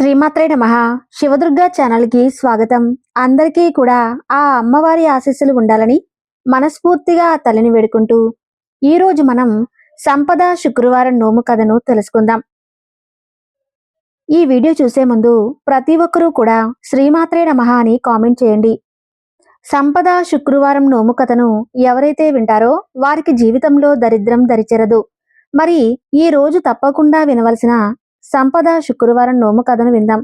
శ్రీమాత్రే నమ. శివదుర్గ ఛానల్కి స్వాగతం. అందరికీ కూడా ఆ అమ్మవారి ఆశీస్సులు ఉండాలని మనస్ఫూర్తిగా తల్లిని వేడుకుంటూ ఈ రోజు మనం సంపద శుక్రవారం నోము కథను తెలుసుకుందాం. ఈ వీడియో చూసే ముందు ప్రతి ఒక్కరూ కూడా శ్రీమాత్రే నమ అని కామెంట్ చేయండి. సంపద శుక్రవారం నోము కథను ఎవరైతే వింటారో వారికి జీవితంలో దరిద్రం దరిచెరదు. మరి ఈ రోజు తప్పకుండా వినవలసిన సంపద శుక్రవారం నోము కథను విందాం.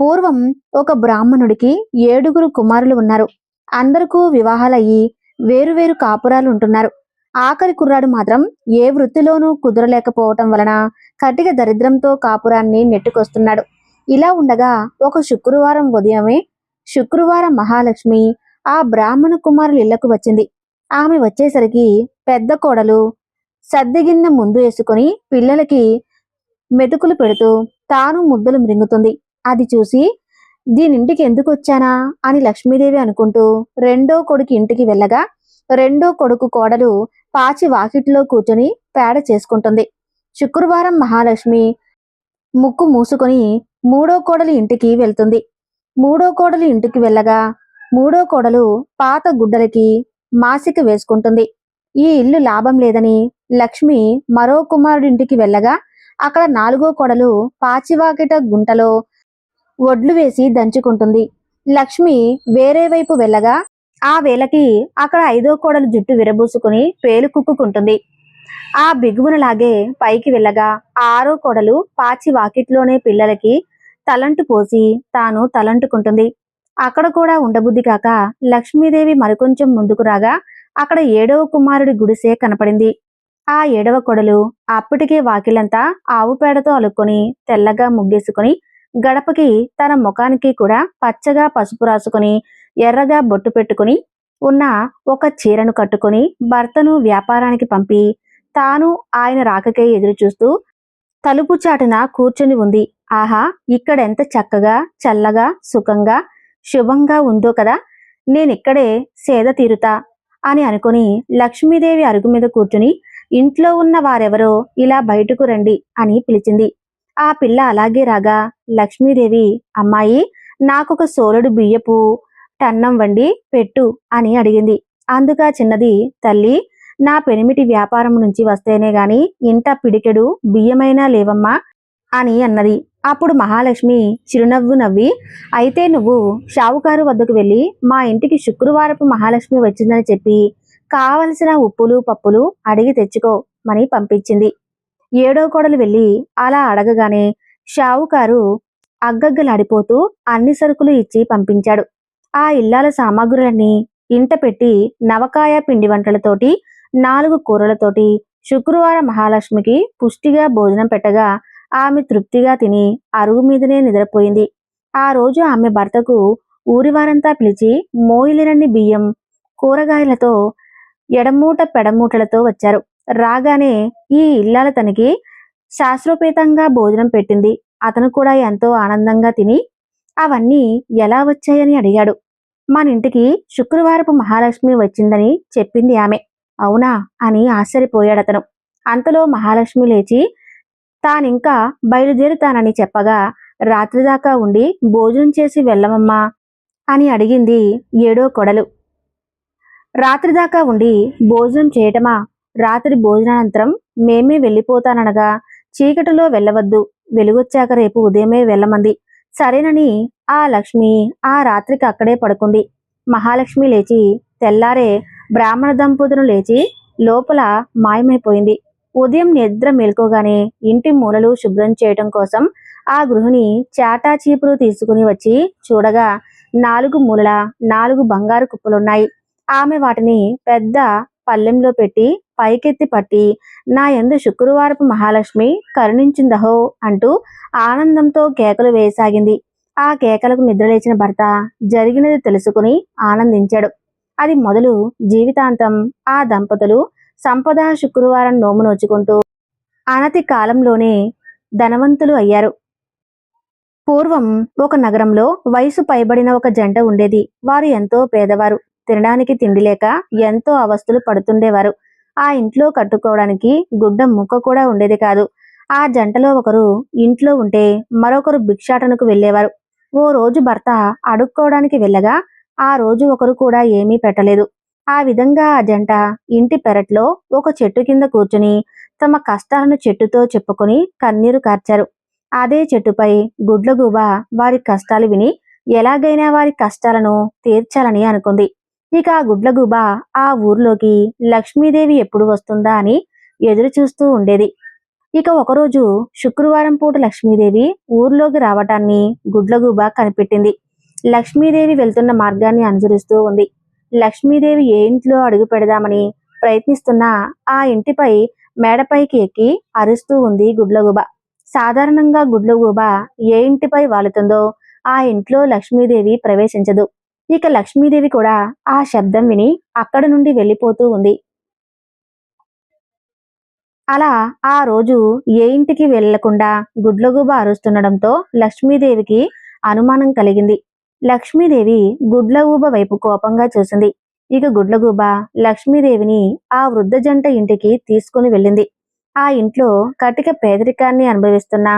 పూర్వం ఒక బ్రాహ్మణుడికి ఏడుగురు కుమారులు ఉన్నారు. అందరికీ వివాహాలయ్యి వేరువేరు కాపురాలు ఉంటున్నారు. ఆఖరి కుర్రాడు మాత్రం ఏ వృత్తిలోనూ కుదరలేకపోవటం వలన కటిక దరిద్రంతో కాపురాన్ని నెట్టుకొస్తున్నాడు. ఇలా ఉండగా ఒక శుక్రవారం ఉదయమే శుక్రవారం మహాలక్ష్మి ఆ బ్రాహ్మణ కుమారుల ఇళ్ళకు వచ్చింది. ఆమె వచ్చేసరికి పెద్ద కోడలు సద్దెగిన్నె ముందు వేసుకొని పిల్లలకి మెతుకులు పెడుతూ తాను ముద్దలు మృంగుతుంది. అది చూసి దీనింటికి ఎందుకు వచ్చానా? అని లక్ష్మీదేవి అనుకుంటూ రెండో కొడుకు ఇంటికి వెళ్ళగా రెండో కొడుకు కోడలు పాచి వాకిట్లో కూర్చొని పేడ చేసుకుంటుంది. శుక్రవారం మహాలక్ష్మి ముక్కు మూసుకొని మూడో కోడలు ఇంటికి వెళ్తుంది. మూడో కోడలు ఇంటికి వెళ్ళగా మూడో కోడలు పాత గుడ్డలకి మాసిక వేసుకుంటుంది. ఈ ఇల్లు లాభం లేదని లక్ష్మి మరో కుమారుడింటికి వెళ్ళగా అక్కడ నాలుగో కొడలు పాచివాకిట గుంటలో ఒడ్లు వేసి దంచుకుంటుంది. లక్ష్మి వేరే వైపు వెళ్ళగా ఆ వేళకి అక్కడ ఐదో కోడలు జుట్టు విరబూసుకుని పేలు కుక్కుకుంటుంది. ఆ బిగువునలాగే పైకి వెళ్ళగా ఆరో కోడలు పాచి వాకిట్లోనే పిల్లలకి తలంటు పోసి తాను తలంటుకుంటుంది. అక్కడ కూడా ఉండబుద్ధి కాక లక్ష్మీదేవి మరికొంచెం ముందుకు రాగా అక్కడ ఏడవ కుమారుడి గుడిసే కనపడింది. ఆ ఏడవ కొడలు అప్పటికే వాకిలంతా ఆవు పేడతో అలుక్కొని తెల్లగా ముగ్గేసుకొని గడపకి తన ముఖానికి కూడా పచ్చగా పసుపు రాసుకొని ఎర్రగా బొట్టు పెట్టుకుని ఉన్న ఒక చీరను కట్టుకొని భర్తను వ్యాపారానికి పంపి తాను ఆయన రాకకే ఎదురు చూస్తూ తలుపు చాటున కూర్చొని ఉంది. ఆహా ఇక్కడెంత చక్కగా చల్లగా సుఖంగా శుభంగా ఉందో కదా! నేనిక్కడే సేద తీరుతా అని అనుకుని లక్ష్మీదేవి అరుగు మీద కూర్చుని ఇంట్లో ఉన్న వారెవరో ఇలా బయటకు రండి అని పిలిచింది. ఆ పిల్ల అలాగే రాగా లక్ష్మీదేవి అమ్మాయి నాకొక సోలడు బియ్యపు టన్నం వండి పెట్టు అని అడిగింది. అందుగా చిన్నది తల్లి నా పెనిమిటి వ్యాపారం నుంచి వస్తేనే గాని ఇంత పిడికెడు బియ్యమైనా లేవమ్మా అని అన్నది. అప్పుడు మహాలక్ష్మి చిరునవ్వు నవ్వి అయితే నువ్వు షావుకారు వద్దకు వెళ్ళి మా ఇంటికి శుక్రవారపు మహాలక్ష్మి వచ్చిందని చెప్పి కావలసిన ఉప్పులు పప్పులు అడిగి తెచ్చుకోమని పంపించింది. ఏడో కోడలు వెళ్ళి అలా అడగగానే షావుకారు అగ్గగ్గలాడిపోతూ అన్ని సరుకులు ఇచ్చి పంపించాడు. ఆ ఇల్లాల సామాగ్రులన్నీ ఇంట పెట్టి నవకాయ పిండి వంటలతోటి నాలుగు కూరలతోటి శుక్రవారం మహాలక్ష్మికి పుష్టిగా భోజనం పెట్టగా ఆమె తృప్తిగా తిని అరుగు మీదనే నిద్రపోయింది. ఆ రోజు ఆమె భర్తకు ఊరివారంతా పిలిచి మోయిలినన్ని బియ్యం కూరగాయలతో ఎడమూట పెడమూటలతో వచ్చారు. రాగానే ఈ ఇల్లాల తనకి శాస్త్రోపేతంగా భోజనం పెట్టింది. అతను కూడా ఎంతో ఆనందంగా తిని అవన్నీ ఎలా వచ్చాయని అడిగాడు. మన ఇంటికి శుక్రవారపు మహాలక్ష్మి వచ్చిందని చెప్పింది ఆమె. అవునా? అని ఆశ్చర్యపోయాడు అతను అంతలో మహాలక్ష్మి లేచి తానింకా బయలుదేరుతానని చెప్పగా రాత్రి దాకా ఉండి భోజనం చేసి వెళ్ళమమ్మా అని అడిగింది ఏడో కొడలు. రాత్రి దాకా ఉండి భోజనం చేయటమా? రాత్రి భోజనానంతరం మేమే వెళ్ళిపోతాననగా చీకటిలో వెళ్ళవద్దు. వెలుగొచ్చాక రేపు ఉదయమే వెళ్ళమంది. సరేనని ఆ లక్ష్మి ఆ రాత్రికి అక్కడే పడుకుంది. మహాలక్ష్మి లేచి తెల్లారే బ్రాహ్మణ దంపతులు లేచి లోపల మాయమైపోయింది. ఉదయం నిద్ర మేల్కోగానే ఇంటి మూలలు శుభ్రం చేయటం కోసం ఆ గృహిణి చాటా చీపులు తీసుకుని వచ్చి చూడగా నాలుగు మూలల నాలుగు బంగారు కుప్పలున్నాయి. ఆమె వాటిని పెద్ద పల్లెంలో పెట్టి పైకెత్తి పట్టి నా ఎందు శుక్రవారపు మహాలక్ష్మి కరుణించిందహో అంటూ ఆనందంతో కేకలు వేయసాగింది. ఆ కేకలకు నిద్రలేచిన భర్త జరిగినది తెలుసుకుని ఆనందించాడు. అది మొదలు జీవితాంతం ఆ దంపతులు సంపద శుక్రవారం నోము నోచుకుంటూ అనతి కాలంలోనే ధనవంతులు అయ్యారు. పూర్వం ఒక నగరంలో వయసు పైబడిన ఒక జంట ఉండేది. వారు ఎంతో పేదవారు. తినడానికి తిండి లేక ఎంతో అవస్థలు పడుతుండేవారు. ఆ ఇంట్లో కట్టుకోవడానికి గుడ్డ ముక్క కూడా ఉండేది కాదు. ఆ జంటలో ఒకరు ఇంట్లో ఉంటే మరొకరు భిక్షాటనకు వెళ్ళేవారు. ఓ రోజు భర్త అడుక్కోవడానికి వెళ్ళగా ఆ రోజు ఒకరు కూడా ఏమీ పెట్టలేదు. ఆ విధంగా ఆ జంట ఇంటి పెరట్లో ఒక చెట్టు కింద కూర్చుని తమ కష్టాలను చెట్టుతో చెప్పుకొని కన్నీరు కార్చారు. అదే చెట్టుపై గుడ్లగూబ వారి కష్టాలు విని ఎలాగైనా వారి కష్టాలను తీర్చాలని అనుకుంది. ఇక ఆ గుడ్లగూబ ఆ ఊర్లోకి లక్ష్మీదేవి ఎప్పుడు వస్తుందా అని ఎదురు చూస్తూ ఉండేది. ఇక ఒకరోజు శుక్రవారం పూట లక్ష్మీదేవి ఊర్లోకి రావటాన్ని గుడ్లగూబ కనిపెట్టింది. లక్ష్మీదేవి వెళ్తున్న మార్గాన్ని అనుసరిస్తూ ఉంది. లక్ష్మీదేవి ఏ ఇంట్లో అడుగు పెడదామని ప్రయత్నిస్తున్న ఆ ఇంటిపై మేడపైకి ఎక్కి అరుస్తూ ఉంది గుడ్లగూబ. సాధారణంగా గుడ్లగూబ ఏ ఇంటిపై వాలుతుందో ఆ ఇంట్లో లక్ష్మీదేవి ప్రవేశించదు. ఇక లక్ష్మీదేవి కూడా ఆ శబ్దం విని అక్కడ నుండి వెళ్ళిపోతూ ఉంది. అలా ఆ రోజు ఏ ఇంటికి వెళ్ళకుండా గుడ్లగూబ అరుస్తుండడంతో లక్ష్మీదేవికి అనుమానం కలిగింది. లక్ష్మీదేవి గుడ్లగూబ వైపు కోపంగా చూసింది. ఇక గుడ్లగూబ లక్ష్మీదేవిని ఆ వృద్ధ జంట ఇంటికి తీసుకుని వెళ్ళింది. ఆ ఇంట్లో కటిక పేదరికాన్ని అనుభవిస్తున్న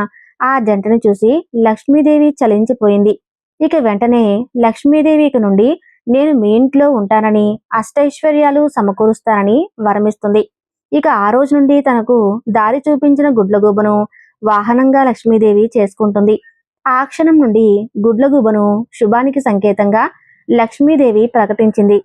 ఆ జంటను చూసి లక్ష్మీదేవి చలించిపోయింది. ఇక వెంటనే లక్ష్మీదేవి ఇక నుండి నేను మీ ఇంట్లో ఉంటానని అష్టైశ్వర్యాలు సమకూరుస్తానని వరమిస్తుంది. ఇక ఆ రోజు నుండి తనకు దారి చూపించిన గుడ్లగూబను వాహనంగా లక్ష్మీదేవి చేసుకుంటుంది. ఆ క్షణం నుండి గుడ్లగూబను శుభానికి సంకేతంగా లక్ష్మీదేవి ప్రకటించింది.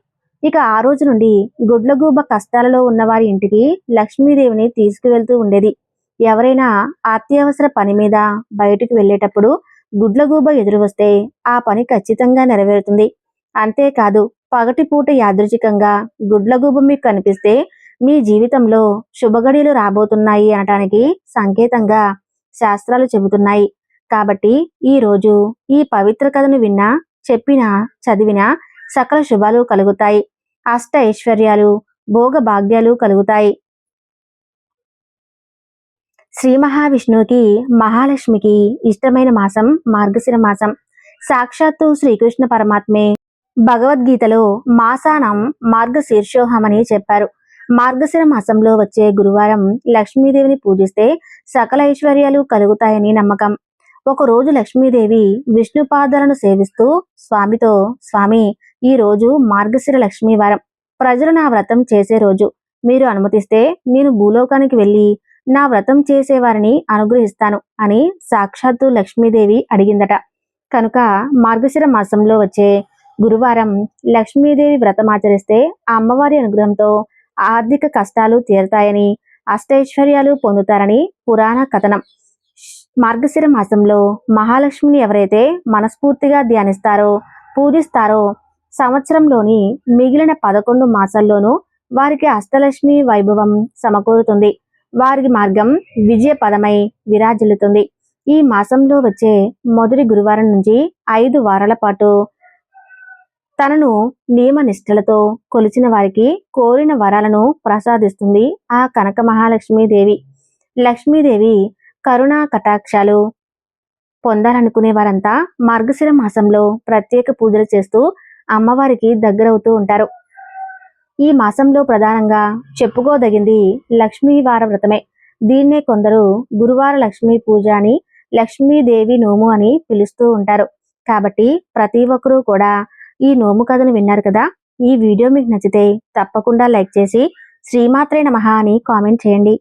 ఇక ఆ రోజు నుండి గుడ్లగూబ కష్టాలలో ఉన్న వారి ఇంటికి లక్ష్మీదేవిని తీసుకువెళ్తూ ఉండేది. ఎవరైనా అత్యవసర పని మీద బయటకు వెళ్ళేటప్పుడు గుడ్లగూబ ఎదురు వస్తే ఆ పని ఖచ్చితంగా నెరవేరుతుంది. అంతేకాదు పగటిపూట యాదృచికంగా గుడ్లగూబ మీకు కనిపిస్తే మీ జీవితంలో శుభగడియలు రాబోతున్నాయి అనటానికి సంకేతంగా శాస్త్రాలు చెబుతున్నాయి. కాబట్టి ఈ రోజు ఈ పవిత్ర కథను విన్నా చెప్పినా చదివినా సకల శుభాలు కలుగుతాయి. అష్ట ఐశ్వర్యాలు భోగ భాగ్యాలు కలుగుతాయి. శ్రీ మహావిష్ణువుకి మహాలక్ష్మికి ఇష్టమైన మాసం మార్గశిర మాసం. సాక్షాత్తు శ్రీకృష్ణ పరమాత్మే భగవద్గీతలో మాసానం మార్గశీర్షోహం అని చెప్పారు. మార్గశిర మాసంలో వచ్చే గురువారం లక్ష్మీదేవిని పూజిస్తే సకల ఐశ్వర్యాలు కలుగుతాయని నమ్మకం. ఒకరోజు లక్ష్మీదేవి విష్ణుపాదాలను సేవిస్తూ స్వామితో స్వామి ఈ రోజు మార్గశిర లక్ష్మీవారం. ప్రజలు నా వ్రతం చేసే రోజు. మీరు అనుమతిస్తే నేను భూలోకానికి వెళ్ళి నా వ్రతం చేసేవారిని అనుగ్రహిస్తాను అని సాక్షాత్తు లక్ష్మీదేవి అడిగిందట. కనుక మార్గశిర మాసంలో వచ్చే గురువారం లక్ష్మీదేవి వ్రతం ఆచరిస్తే ఆ అమ్మవారి అనుగ్రహంతో ఆర్థిక కష్టాలు తీరతాయని అష్టైశ్వర్యాలు పొందుతారని పురాణ కథనం. మార్గశిర మాసంలో మహాలక్ష్మిని ఎవరైతే మనస్ఫూర్తిగా ధ్యానిస్తారో పూజిస్తారో సంవత్సరంలోని మిగిలిన పదకొండు మాసాల్లోనూ వారికి అష్టలక్ష్మి వైభవం సమకూరుతుంది. వారి మార్గం విజయ పదమై విరాజిల్లుతుంది. ఈ మాసంలో వచ్చే మొదటి గురువారం నుంచి ఐదు వారాల పాటు తనను నియమ నిష్ఠలతో కొలిచిన వారికి కోరిన వరాలను ప్రసాదిస్తుంది ఆ కనక మహాలక్ష్మీదేవి లక్ష్మీదేవి కరుణా కటాక్షాలు పొందాలనుకునే వారంతా మార్గశిర మాసంలో ప్రత్యేక పూజలు చేస్తూ అమ్మవారికి దగ్గరవుతూ ఉంటారు. ఈ మాసంలో ప్రధానంగా చెప్పుకోదగింది లక్ష్మీవార వ్రతమే. దీన్నే కొందరు గురువార లక్ష్మీ పూజ అని లక్ష్మీదేవి నోము అని పిలుస్తూ ఉంటారు. కాబట్టి ప్రతి ఒక్కరూ కూడా ఈ నోము కథను విన్నారు కదా? ఈ వీడియో మీకు నచ్చితే తప్పకుండా లైక్ చేసి శ్రీమాత్రే నమః అని కామెంట్ చేయండి.